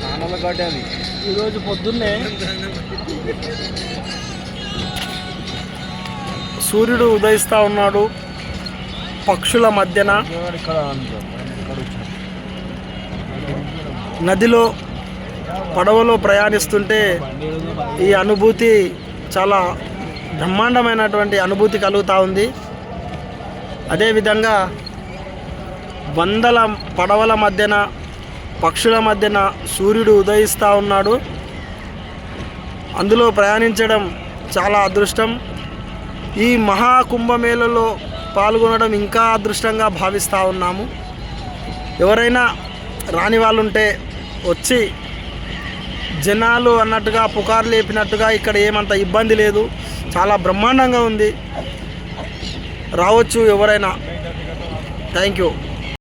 కట్టాలి ఈరోజు పొద్దున్నే సూర్యుడు ఉదయిస్తూ ఉన్నాడు. పక్షుల మధ్యన నదిలో పడవలో ప్రయాణిస్తుంటే ఈ అనుభూతి చాలా బ్రహ్మాండమైనటువంటి అనుభూతి కలుగుతూ ఉంది. అదేవిధంగా వందల పడవల మధ్యన పక్షుల మధ్యన సూర్యుడు ఉదయిస్తూ ఉన్నాడు. అందులో ప్రయాణించడం చాలా అదృష్టం. ఈ మహాకుంభమేళలో పాల్గొనడం ఇంకా అదృష్టంగా భావిస్తూ ఉన్నాము. ఎవరైనా రాని వాళ్ళు ఉంటే వచ్చి జనాలు అన్నట్టుగా పుకార్లు లేపినట్టుగా ఇక్కడ ఏమంత ఇబ్బంది లేదు. చాలా బ్రహ్మాండంగా ఉంది. రావచ్చు ఎవరైనా. Thank you.